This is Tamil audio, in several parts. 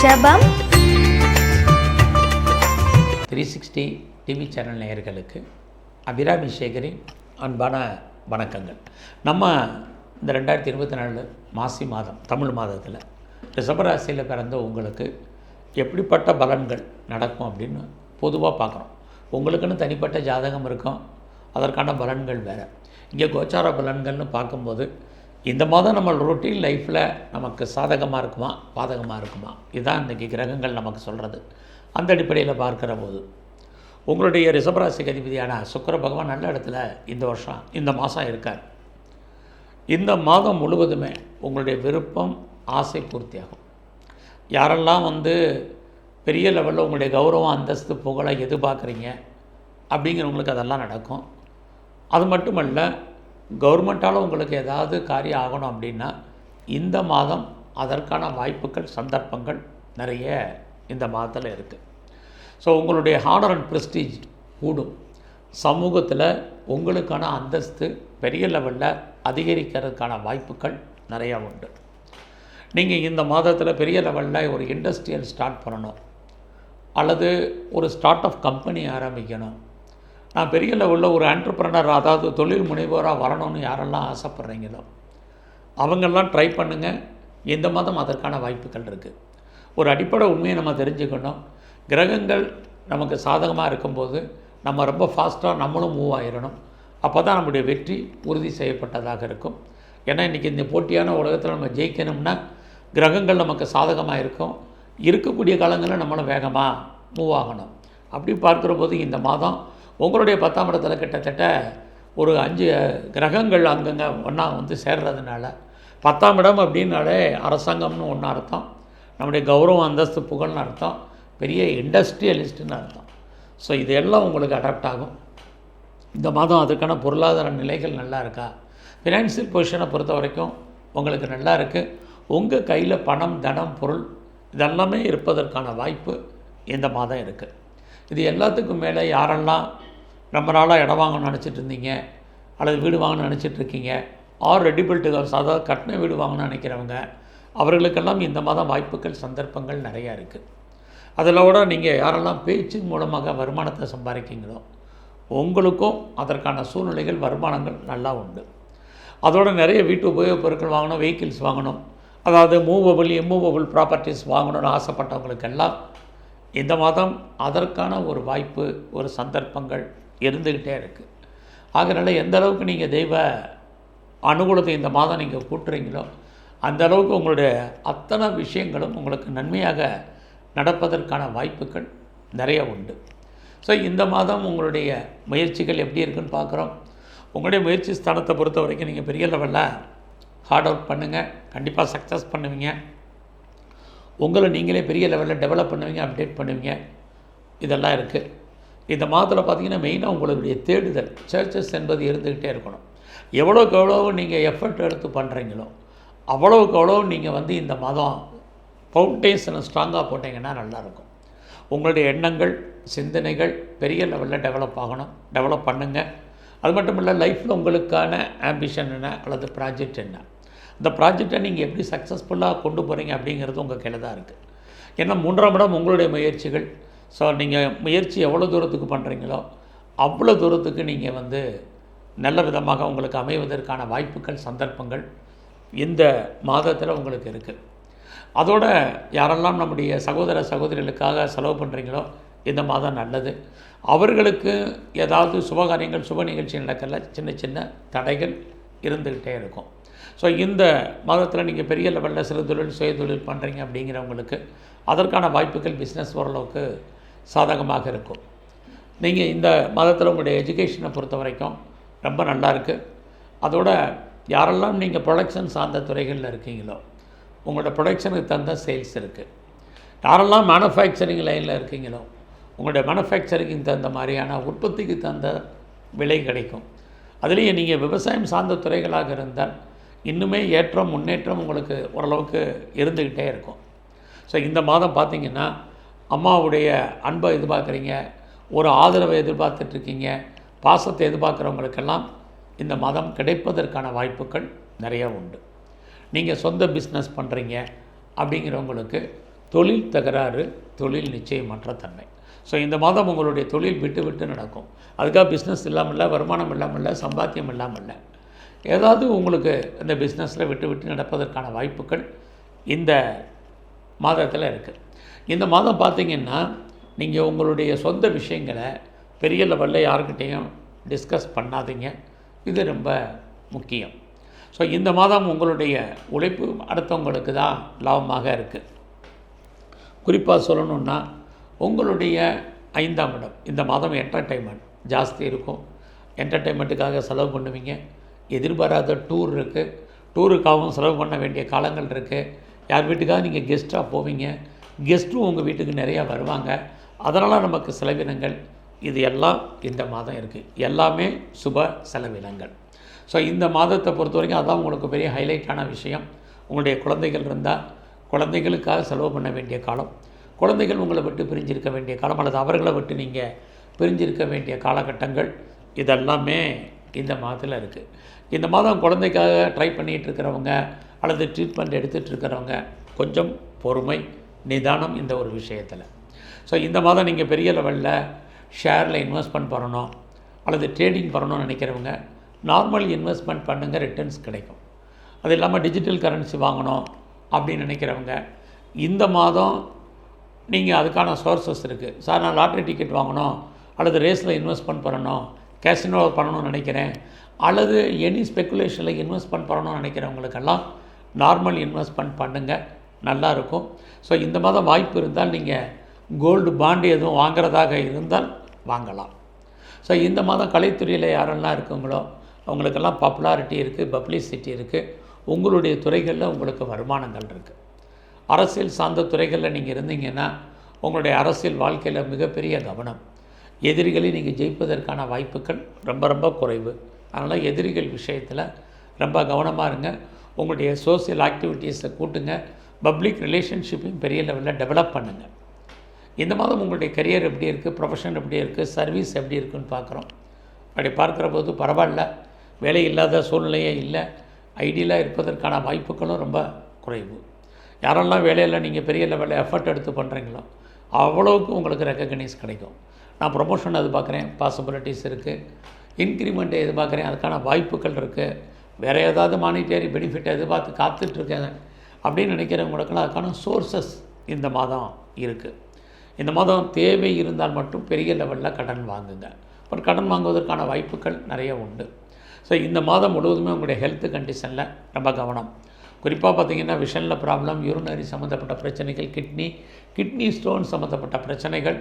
ரிஷபம். த்ரீ சிக்ஸ்டி டிவி சேனல் நேயர்களுக்கு அபிராமி சேகரின் அன்பான வணக்கங்கள். நம்ம இந்த ரெண்டாயிரத்தி இருபத்தி நாலு மாசி மாதம் தமிழ் மாதத்தில் ரிஷபராசியில் பிறந்த உங்களுக்கு எப்படிப்பட்ட பலன்கள் நடக்கும் அப்படின்னு பொதுவாக பார்க்குறோம். உங்களுக்குன்னு தனிப்பட்ட ஜாதகம் இருக்கும். அதற்கான பலன்கள் வேறு. இங்கே கோச்சார பலன்கள்னு பார்க்கும்போது இந்த மாதம் நம்ம ரொட்டீன் லைஃப்பில் நமக்கு சாதகமாக இருக்குமா? பாதகமாக இருக்குமா? இதுதான் இன்றைக்கி கிரகங்கள் நமக்கு சொல்கிறது அந்த அடிப்படையில் பார்க்கிற போது உங்களுடைய ரிஷபராசிக்கு அதிபதியான சுக்கிர பகவான் நல்ல இடத்துல இந்த வருஷம் இந்த மாதம் இருக்கார். இந்த மாதம் முழுவதுமே உங்களுடைய விருப்பம் ஆசை பூர்த்தியாகும். யாரெல்லாம் வந்து பெரிய லெவலில் உங்களுடைய கௌரவம் அந்தஸ்து புகழை எதிர்பார்க்குறீங்க அப்படிங்கிறவங்களுக்கு அதெல்லாம் நடக்கும். அது மட்டுமல்ல கவர்மெண்ட்டால் உங்களுக்கு ஏதாவது காரியம் ஆகணும் அப்படின்னா இந்த மாதம் அதற்கான வாய்ப்புகள் சந்தர்ப்பங்கள் நிறைய இந்த மாதத்தில் இருக்குது ஸோ உங்களுடைய ஹானர் அண்ட் ப்ரெஸ்டீஜ் கூடும். சமூகத்தில் உங்களுக்கான அந்தஸ்து பெரிய லெவலில் அதிகரிக்கிறதுக்கான வாய்ப்புகள் நிறையா உண்டு. நீங்கள் இந்த மாதத்தில் பெரிய லெவலில் ஒரு இண்டஸ்ட்ரியல் ஸ்டார்ட் பண்ணணும். அல்லது ஒரு ஸ்டார்ட் அப் கம்பெனி ஆரம்பிக்கணும். நான் பெரிய லெவலில் ஒரு ஆண்டர்பிரனர் அதாவது தொழில் முனைவோராக வரணும்னு யாரெல்லாம் ஆசைப்பட்றீங்களோ அவங்கெல்லாம் ட்ரை பண்ணுங்கள் இந்த மாதம் அதற்கான வாய்ப்புகள் இருக்குது ஒரு அடிப்படை உண்மையை நம்ம தெரிஞ்சுக்கணும். கிரகங்கள் நமக்கு சாதகமாக இருக்கும்போது நம்ம ரொம்ப ஃபாஸ்ட்டாக நம்மளும் மூவ் ஆகிடணும் அப்போ தான் நம்முடைய வெற்றி உறுதி செய்யப்பட்டதாக இருக்கும். ஏன்னா இன்றைக்கி இந்த போட்டியான உலகத்தில் நம்ம ஜெயிக்கணும்னா கிரகங்கள் நமக்கு சாதகமாக இருக்கும். இருக்கக்கூடிய காலங்களில் நம்மளும் வேகமாக மூவ் ஆகணும். அப்படி பார்க்குற போது இந்த மாதம் உங்களுடைய பத்தாம் இடத்துல கிட்டத்தட்ட ஒரு அஞ்சு கிரகங்கள் அங்கங்கே ஒன்றா வந்து சேர்றதுனால பத்தாம் இடம் அப்படின்னாலே அரசாங்கம்னு ஒன்று அர்த்தம் நம்முடைய கௌரவம் அந்தஸ்து புகழ்னு அர்த்தம் பெரிய இண்டஸ்ட்ரியலிஸ்ட்டுன்னு அர்த்தம். ஸோ இது எல்லாம் உங்களுக்கு அடாப்ட் ஆகும். இந்த மாதம் அதுக்கான பொருளாதார நிலைகள் நல்லா இருக்கா? ஃபினான்சியல் பொசிஷனை பொறுத்த வரைக்கும் உங்களுக்கு நல்லா இருக்குது உங்கள் கையில் பணம் தனம் பொருள் இதெல்லாமே இருப்பதற்கான வாய்ப்பு இந்த மாதம் இருக்குது இது எல்லாத்துக்கும் மேலே யாரெல்லாம் ரொம்ப நாளாக இடம் வாங்கணும்னு நினச்சிட்டு இருந்தீங்க. அல்லது வீடு வாங்கணும்னு நினச்சிட்டு இருக்கீங்க. ஆர் ரெடி டு ஹவுஸ் அதாவது கட்டின வீடு வாங்கணும்னு நினைக்கிறவங்க அவர்களுக்கெல்லாம் இந்த மாதம் வாய்ப்புகள் சந்தர்ப்பங்கள் நிறையா இருக்குது அதில் கூட நீங்கள் யாரெல்லாம் பேச்சு மூலமாக வருமானத்தை சம்பாதிக்கீங்களோ உங்களுக்கும் அதற்கான சூழ்நிலைகள் வருமானங்கள் நல்லா உண்டு. அதோட நிறைய வீட்டு உபயோகப் பொருட்கள் வாங்கணும் வெஹிக்கிள்ஸ் வாங்கணும். அதாவது மூவபிள் இம்மூவபிள் ப்ராப்பர்ட்டிஸ் வாங்கணும்னு ஆசைப்பட்டவங்களுக்கெல்லாம் இந்த மாதம் அதற்கான ஒரு வாய்ப்பு ஒரு சந்தர்ப்பங்கள் இருந்துக்கிட்டே இருக்குது ஆகையினால எந்த அளவுக்கு நீங்கள் தெய்வ அனுகூலத்தை இந்த மாதம் நீங்கள் கூட்டுறீங்களோ அந்த அளவுக்கு உங்களுடைய அத்தனை விஷயங்களும் உங்களுக்கு நன்மையாக நடப்பதற்கான வாய்ப்புகள் நிறைய உண்டு. ஸோ இந்த மாதம் உங்களுடைய முயற்சிகள் எப்படி இருக்குன்னு பார்க்குறோம். உங்களுடைய முயற்சி ஸ்தானத்தை பொறுத்த வரைக்கும் நீங்கள் பெரிய லெவலில் ஹார்ட் ஒர்க் பண்ணுங்கள் கண்டிப்பாக சக்ஸஸ் பண்ணுவீங்க. உங்களை நீங்களே பெரிய லெவலில் டெவலப் பண்ணுவீங்க அப்டேட் பண்ணுவீங்க. இதெல்லாம் இருக்குது இந்த மாதத்தில் பார்த்தீங்கன்னா மெயினாக உங்களுடைய தேடுதல் சர்ச்சஸ் என்பது இருந்துக்கிட்டே இருக்கணும். எவ்வளோக்கு எவ்வளோ நீங்கள் எஃபர்ட் எடுத்து பண்ணுறீங்களோ அவ்வளோக்கு அவ்வளோ நீங்கள் வந்து இந்த மாதம் ஃபவுண்டேஷனை ஸ்ட்ராங்காக போட்டிங்கன்னா நல்லாயிருக்கும். உங்களுடைய எண்ணங்கள் சிந்தனைகள் பெரிய லெவலில் டெவலப் ஆகணும் டெவலப் பண்ணுங்கள் அது மட்டும் இல்லை லைஃப்பில் உங்களுக்கான ஆம்பிஷன் என்ன அல்லது ப்ராஜெக்ட் என்ன? இந்த ப்ராஜெக்டை நீங்கள் எப்படி சக்ஸஸ்ஃபுல்லாக கொண்டு போகிறீங்க அப்படிங்கிறது உங்கள் கையில் தான் இருக்குது ஏன்னா மூன்றாம் இடம் உங்களுடைய முயற்சிகள் ஸோ நீங்கள் முயற்சி எவ்வளோ தூரத்துக்கு பண்ணுறீங்களோ அவ்வளோ தூரத்துக்கு நீங்கள் வந்து நல்ல விதமாக உங்களுக்கு அமைவதற்கான வாய்ப்புகள் சந்தர்ப்பங்கள் இந்த மாதத்தில் உங்களுக்கு இருக்குது அதோட யாரெல்லாம் நம்முடைய சகோதர சகோதரிகளுக்காக செலவு பண்ணுறீங்களோ இந்த மாதம் நல்லது. அவர்களுக்கு ஏதாவது சுபகாரியங்கள் சுப நிகழ்ச்சி நடக்கல சின்ன சின்ன தடைகள் இருந்துக்கிட்டே இருக்கும். ஸோ இந்த மாதத்தில் நீங்கள் பெரிய லெவலில் சிறு தொழில் சுய தொழில் பண்ணுறீங்க அப்படிங்கிறவங்களுக்கு அதற்கான வாய்ப்புகள் பிஸ்னஸ் ஓரளவுக்கு சாதகமாக இருக்கும். நீங்கள் இந்த மாதத்தில் உங்களுடைய எஜுகேஷனை பொறுத்த வரைக்கும் ரொம்ப நல்லா இருக்குது அதோட யாரெல்லாம் நீங்கள் ப்ரொடக்ஷன் சார்ந்த துறைகளில் இருக்கீங்களோ உங்களோட ப்ரொடக்ஷனுக்கு தகுந்த சேல்ஸ் இருக்குது யாரெல்லாம் மேனுஃபேக்சரிங் லைனில் இருக்கீங்களோ உங்களுடைய மேனுஃபேக்சரிங்க்கு தகுந்த மாதிரியான உற்பத்திக்கு தகுந்த விலை கிடைக்கும். அதுலேயே நீங்கள் விவசாயம் சார்ந்த துறைகளாக இருந்தால் இன்னுமே ஏற்றம் முன்னேற்றம் உங்களுக்கு ஓரளவுக்கு இருந்துக்கிட்டே இருக்கும். ஸோ இந்த மாதம் பார்த்தீங்கன்னா அம்மாவுடைய அன்பை எதிர்பார்க்குறீங்க ஒரு ஆதரவை எதிர்பார்த்துட்ருக்கீங்க பாசத்தை எதிர்பார்க்குறவங்களுக்கெல்லாம் இந்த மதம் கிடைப்பதற்கான வாய்ப்புகள் நிறையா உண்டு. நீங்கள் சொந்த பிஸ்னஸ் பண்ணுறீங்க அப்படிங்கிறவங்களுக்கு தொழில் தகராறு தொழில் நிச்சயமற்ற தன்மை. ஸோ இந்த மாதம் உங்களுடைய தொழில் விட்டு விட்டு நடக்கும். அதுக்காக பிஸ்னஸ் இல்லாமல் இல்லை வருமானம் இல்லாமல் இல்லை சம்பாத்தியம் இல்லாமல் இல்லை ஏதாவது உங்களுக்கு இந்த பிஸ்னஸில் விட்டு விட்டு நடப்பதற்கான வாய்ப்புகள் இந்த மாதத்தில் இருக்குது இந்த மாதம் பார்த்திங்கன்னா நீங்கள் உங்களுடைய சொந்த விஷயங்களை பெரிய லெவலில் யாருக்கிட்டேயும் டிஸ்கஸ் பண்ணாதீங்க. இது ரொம்ப முக்கியம். ஸோ இந்த மாதம் உங்களுடைய உழைப்பு அடுத்தவங்களுக்கு தான் லாபமாக இருக்குது குறிப்பாக சொல்லணுன்னா உங்களுடைய ஐந்தாம் இடம். இந்த மாதம் என்டர்டைன்மெண்ட் ஜாஸ்தி இருக்கும். என்டர்டைன்மெண்ட்டுக்காக செலவு பண்ணுவீங்க. எதிர்பாராத டூர் இருக்குது டூருக்காகவும் செலவு பண்ண வேண்டிய காலங்கள் இருக்குது யார் வீட்டுக்காக நீங்கள் கெஸ்ட்டாக போவீங்க? கெஸ்ட்டும் உங்கள் வீட்டுக்கு நிறையா வருவாங்க. அதனால் நமக்கு செலவினங்கள். இது எல்லாம் இந்த மாதம் இருக்குது எல்லாமே சுப செலவினங்கள். ஸோ இந்த மாதத்தை பொறுத்த வரைக்கும் அதான் உங்களுக்கு பெரிய ஹைலைட்டான விஷயம். உங்களுடைய குழந்தைகள் இருந்தால் குழந்தைகளுக்காக செலவு பண்ண வேண்டிய காலம். குழந்தைகள் உங்களை விட்டு பிரிஞ்சிருக்க வேண்டிய காலம் அல்லது அவர்களை விட்டு நீங்கள் பிரிஞ்சிருக்க வேண்டிய காலகட்டங்கள் இதெல்லாமே இந்த மாதத்தில் இருக்குது இந்த மாதம் குழந்தைக்காக ட்ரை பண்ணிகிட்டு இருக்கிறவங்க அல்லது ட்ரீட்மெண்ட் எடுத்துகிட்டு இருக்கிறவங்க கொஞ்சம் பொறுமை நிதானம் இந்த ஒரு விஷயத்தில். ஸோ இந்த மாதம் நீங்கள் பெரிய லெவலில் ஷேரில் இன்வெஸ்ட்மெண்ட் பண்ணணும் அல்லது ட்ரேடிங் பண்ணணும்னு நினைக்கிறவங்க நார்மல் இன்வெஸ்ட்மெண்ட் பண்ணுங்கள் ரிட்டர்ன்ஸ் கிடைக்கும். அது இல்லாமல் டிஜிட்டல் கரன்சி வாங்கணும் அப்படின்னு நினைக்கிறவங்க இந்த மாதம் நீங்கள் அதுக்கான சோர்சஸ் இருக்குது சார் நான் லாட்ரி டிக்கெட் வாங்கணும் அல்லது ரேஸில் இன்வெஸ்ட்மெண்ட் பண்ணணும் கேசினோ பண்ணணும்னு நினைக்கிறேன் அல்லது எனி ஸ்பெக்குலேஷனில் இன்வெஸ்ட்மெண்ட் பண்ணணும்னு நினைக்கிறவங்களுக்கெல்லாம் நார்மல் இன்வெஸ்ட்மெண்ட் பண்ணுங்கள் நல்லாயிருக்கும். ஸோ இந்த மாதம் வாய்ப்பு இருந்தால் நீங்கள் கோல்டு பாண்டு எதுவும் வாங்குறதாக இருந்தால் வாங்கலாம். ஸோ இந்த மாதம் கலைத்துறையில் யாரெல்லாம் இருக்குங்களோ அவங்களுக்கெல்லாம் பாப்புலாரிட்டி இருக்குது பப்ளிசிட்டி இருக்குது உங்களுடைய துறைகளில் உங்களுக்கு வருமானங்கள் இருக்குது அரசியல் சார்ந்த துறைகளில் நீங்கள் இருந்தீங்கன்னா உங்களுடைய அரசியல் வாழ்க்கையில் மிகப்பெரிய கவனம். எதிரிகளை நீங்கள் ஜெயிப்பதற்கான வாய்ப்புகள் ரொம்ப ரொம்ப குறைவு. அதனால் எதிரிகள் விஷயத்தில் ரொம்ப கவனமாக இருங்க. உங்களுடைய சோசியல் ஆக்டிவிட்டீஸை கூட்டுங்க. பப்ளிக் ரிலேஷன்ஷிப்பையும் பெரிய லெவலில் டெவலப் பண்ணுங்கள் இந்த மாதம் உங்களுடைய கரியர் எப்படி இருக்குது ப்ரொஃபஷன் எப்படி இருக்குது சர்வீஸ் எப்படி இருக்குன்னு பார்க்குறோம். அப்படி பார்க்குற போது பரவாயில்ல. வேலை இல்லாத சூழ்நிலையே இல்லை. ஐடியலாக இருப்பதற்கான வாய்ப்புகளும் ரொம்ப குறைவு. யாரெல்லாம் வேலையில் நீங்கள் பெரிய லெவலில் எஃபர்ட் எடுத்து பண்ணுறீங்களோ அவ்வளோவுக்கு உங்களுக்கு ரெக்கக்னைஸ் கிடைக்கும். நான் ப்ரொமோஷன் எதிர்பார்க்குறேன் பாசிபிலிட்டிஸ் இருக்குது இன்க்ரிமெண்ட் எதிர்பார்க்குறேன் அதுக்கான வாய்ப்புகள் இருக்குது வேறு ஏதாவது மானிட்டரி பெனிஃபிட் எதிர்பார்த்து காத்துட்ருக்கேன் அப்படின்னு நினைக்கிறவங்களுக்கெல்லாம் அதுக்கான சோர்சஸ் இந்த மாதம் இருக்குது இந்த மாதம் தேவை இருந்தால் மட்டும் பெரிய லெவலில் கடன் வாங்குங்க. பட் கடன் வாங்குவதற்கான வாய்ப்புகள் நிறைய உண்டு. ஸோ இந்த மாதம் முழுவதுமே உங்களுடைய ஹெல்த் கண்டிஷனில் ரொம்ப கவனம். குறிப்பாக பார்த்தீங்கன்னா விஷனில் ப்ராப்ளம் யூரினரி சம்மந்தப்பட்ட பிரச்சனைகள் கிட்னி கிட்னி ஸ்டோன் சம்மந்தப்பட்ட பிரச்சனைகள்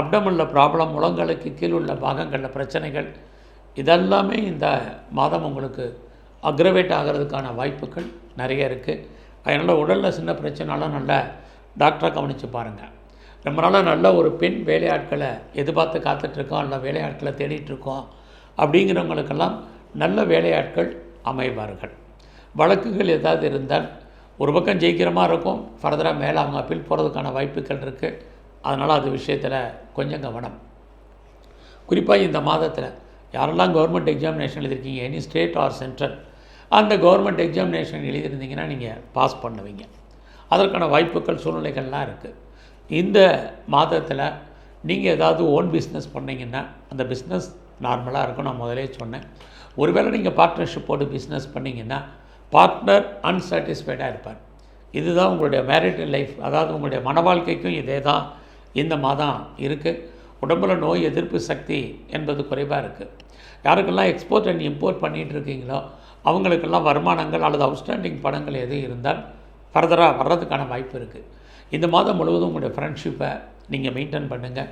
அப்டமுள்ள ப்ராப்ளம் முழங்களுக்கு கீழ் உள்ள பாகங்களில் பிரச்சனைகள் இதெல்லாமே இந்த மாதம் உங்களுக்கு அக்ரவேட் ஆகிறதுக்கான வாய்ப்புகள் நிறைய இருக்குது அதனால் உடலில் சின்ன பிரச்சனைலாம் நல்ல டாக்டரை கவனித்து பாருங்கள் ரொம்ப நாளாக நல்ல ஒரு பெண் வேலையாட்களை எதிர்பார்த்து காத்துட்ருக்கோம் இல்லை வேலையாட்களை தேடிட்டுருக்கோம் அப்படிங்கிறவங்களுக்கெல்லாம் நல்ல வேலையாட்கள் அமைவார்கள். வழக்குகள் ஏதாவது இருந்தால் ஒரு பக்கம் ஜெயிக்கிற மாதிரி இருக்கும் ஃபர்தராக மேலே அவங்க அப்பீல் போகிறதுக்கான வாய்ப்புகள் இருக்குது அதனால் அது விஷயத்தில் கொஞ்சம் கவனம். குறிப்பாக இந்த மாதத்தில் யாரெல்லாம் கவர்மெண்ட் எக்ஸாமினேஷன் எழுதிருக்கீங்க எனி ஸ்டேட் ஆர் சென்ட்ரல் அந்த கவர்மெண்ட் எக்ஸாமினேஷன் எழுதியிருந்தீங்கன்னா நீங்கள் பாஸ் பண்ணுவீங்க. அதற்கான வாய்ப்புகள் சூழ்நிலைகள்லாம் இருக்குது இந்த மாதத்தில் நீங்கள் ஏதாவது ஓன் பிஸ்னஸ் பண்ணிங்கன்னா அந்த பிஸ்னஸ் நார்மலாக இருக்கும் நான் முதலே சொன்னேன். ஒருவேளை நீங்கள் பார்ட்னர்ஷிப் போட்டு பிஸ்னஸ் பண்ணிங்கன்னா பார்ட்னர் அன்சாட்டிஸ்ஃபைடாக இருப்பார். இதுதான் உங்களுடைய மேரிட்டல் லைஃப் அதாவது உங்களுடைய மன வாழ்க்கைக்கும் இதே தான் இந்த மாதம் இருக்குது உடம்புல நோய் எதிர்ப்பு சக்தி என்பது குறைவாக இருக்குது யாருக்கெல்லாம் எக்ஸ்போர்ட் அண்ட் இம்போர்ட் பண்ணிகிட்டு இருக்கீங்களோ அவங்களுக்கெல்லாம் வருமானங்கள் அல்லது அவுட்ஸ்டாண்டிங் பணங்கள் எதுவும் இருந்தால் ஃபர்தராக வர்றதுக்கான வாய்ப்பு இருக்குது இந்த மாதம் முழுவதும் உங்களுடைய ஃப்ரெண்ட்ஷிப்பை நீங்கள் மெயின்டைன் பண்ணுங்கள்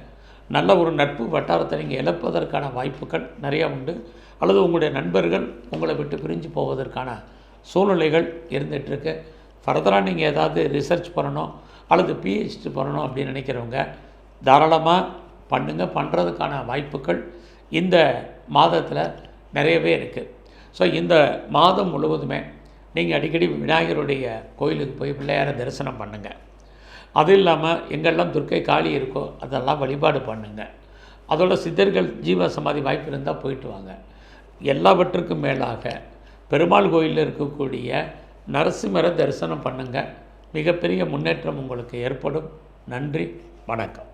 நல்ல ஒரு நட்பு வட்டாரத்தை நீங்கள் இழப்பதற்கான வாய்ப்புகள் நிறையா உண்டு. அல்லது உங்களுடைய நண்பர்கள் உங்களை விட்டு பிரிஞ்சு போவதற்கான சூழ்நிலைகள் இருந்துகிட்ருக்கு ஃபர்தராக நீங்கள் ஏதாவது ரிசர்ச் பண்ணணும் அல்லது பிஹெச்டி பண்ணணும் அப்படின்னு நினைக்கிறவங்க தாராளமாக பண்ணுங்கள் பண்ணுறதுக்கான வாய்ப்புகள் இந்த மாதத்தில் நிறையவே இருக்குது ஸோ இந்த மாதம் முழுவதுமே நீங்கள் அடிக்கடி விநாயகருடைய கோயிலுக்கு போய் பிள்ளையாரை தரிசனம் பண்ணுங்கள் அது இல்லாமல் எங்கெல்லாம் துர்க்கை காளி இருக்கோ அதெல்லாம் வழிபாடு பண்ணுங்கள் அதோட சித்தர்கள் ஜீவ சமாதி வாய்ப்பு இருந்தால் போயிட்டு வாங்க. எல்லாவற்றுக்கும் மேலாக பெருமாள் கோயிலில் இருக்கக்கூடிய நரசிம்மரை தரிசனம் பண்ணுங்கள் மிகப்பெரிய முன்னேற்றம் உங்களுக்கு ஏற்படும். நன்றி வணக்கம்.